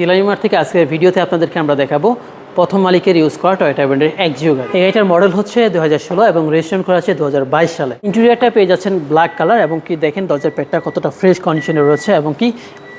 Jilani mart থেকে আজকের ভিডিওতে আপনাদেরকে আমরা দেখাবো প্রথম মালিকের ইউজ করা টয়টা ব্র্যান্ডের এক জিও গাড়ি এই গাড়িটার মডেল হচ্ছে দু হাজার ষোলো এবং রেজিস্ট্রেশন করা আছে দু হাজার বাইশ সালে। ইন্টেরিয়ারটা পেয়ে যাচ্ছেন ব্ল্যাক কালার এবং কি দেখেন দরজার পেটটা কতটা ফ্রেশ কন্ডিশনে রয়েছে এবং কি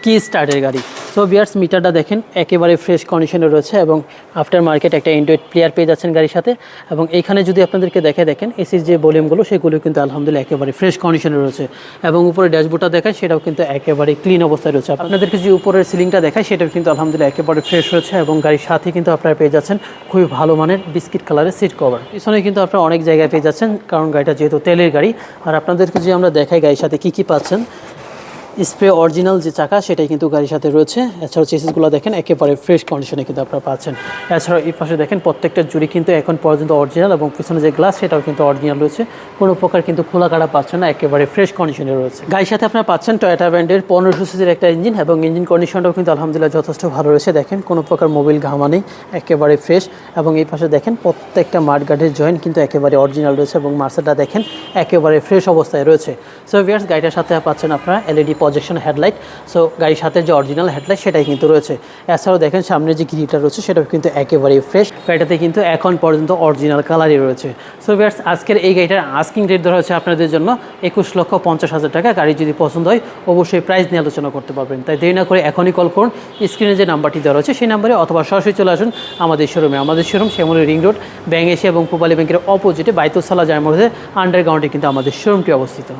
কি স্টার্টের গাড়ি? সো বিয়ার্স মিটারটা দেখেন, একেবারে ফ্রেশ কন্ডিশনে রয়েছে এবং আফটার মার্কেট একটা অ্যান্ড্রয়েড প্লেয়ার পেয়ে যাচ্ছেন গাড়ির সাথে। এবং এইখানে যদি আপনাদেরকে দেখে দেখেন এসির যে ভলিউমগুলো সেগুলো কিন্তু আলহামদুলিল্লাহ একেবারে ফ্রেশ কন্ডিশনে রয়েছে। এবং উপরে ড্যাশবোর্ডটা দেখায় সেটাও কিন্তু একেবারে ক্লিন অবস্থায় রয়েছে। আপনাদেরকে যে উপরের সিলিংটা দেখায় সেটাও কিন্তু আলহামদুলিল্লাহ একেবারে ফ্রেশ রয়েছে এবং গাড়ির সাথে কিন্তু আপনারা পেয়ে যাচ্ছেন খুবই ভালো মানের বিস্কিট কালারের সিট কভার পিছনে কিন্তু আপনারা অনেক জায়গায় পেয়ে যাচ্ছেন, কারণ গাড়িটা যেহেতু তেলের গাড়ি। আর আপনাদেরকে যে আমরা দেখাই গাড়ির সাথে কী কী পাচ্ছেন স্প্রে অরিজিনাল যে চাকা, সেটাই কিন্তু গাড়ির সাথে রয়েছে। এছাড়াও চেসিসগুলো দেখেন, একেবারে ফ্রেশ কন্ডিশনে কিন্তু আপনারা পাচ্ছেন। এছাড়াও এই পাশে দেখেন, প্রত্যেকটা জুড়ি কিন্তু এখন পর্যন্ত অরিজিনাল এবং পিছনে যে গ্লাস সেটাও কিন্তু অরিজিনাল রয়েছে। কোনো প্রকার কিন্তু খোলা কাটা পাচ্ছেন না, একেবারে ফ্রেশ কন্ডিশনে রয়েছে। গাড়ির সাথে আপনারা পাচ্ছেন টয়োটা ব্র্যান্ডের পনেরোশো সিসির একটা ইঞ্জিন এবং ইঞ্জিন কন্ডিশনটাও কিন্তু আলহামদুলিল্লাহ যথেষ্ট ভালো রয়েছে। দেখেন, কোনো প্রকার মোবিল ঘামা নেই, একেবারে ফ্রেশ এবং এই পাশে দেখেন, প্রত্যেকটা মাঠগার্ডের জয়েন্ট কিন্তু একেবারে অরিজিনাল রয়েছে এবং মার্সেলটা দেখেন, একেবারে ফ্রেশ অবস্থায় রয়েছে। সো ভিয়ার্স গাড়িটার সাথে পাচ্ছেন আপনারা এলইডি প্রজেকশন হেডলাইট সো গাড়ির সাথে যে অরিজিনাল হেডলাইট সেটাই কিন্তু রয়েছে। এছাড়াও দেখেন, সামনে যে গ্রিলটা রয়েছে, সেটাও কিন্তু একেবারেই ফ্রেশ গাড়িটাতে কিন্তু এখন পর্যন্ত অরিজিনাল কালারই রয়েছে। সো ভিয়ার্স আজকের এই গাড়িটার আস্কিং রেট ধরা হচ্ছে আপনাদের জন্য একুশ লক্ষ পঞ্চাশ হাজার টাকা। গাড়ি যদি পছন্দ হয়, অবশ্যই প্রাইস নিয়ে আলোচনা করতে পারবেন। তাই দেরি না করে এখনই কল করুন। স্ক্রিনে যে নাম্বারটি দেওয়া রয়েছে, সেই নাম্বারে অথবা সরাসরি চলে আসুন আমাদের শোরুমে আমাদের showroom Shyamoli ring road bank Asia এবং পুবালি ব্যাংকের অপোজিটে বাইতুসালা যার মধ্যে আন্ডারগ্রাউন্ডে কিন্তু আমাদের শোরুমটি অবস্থিত।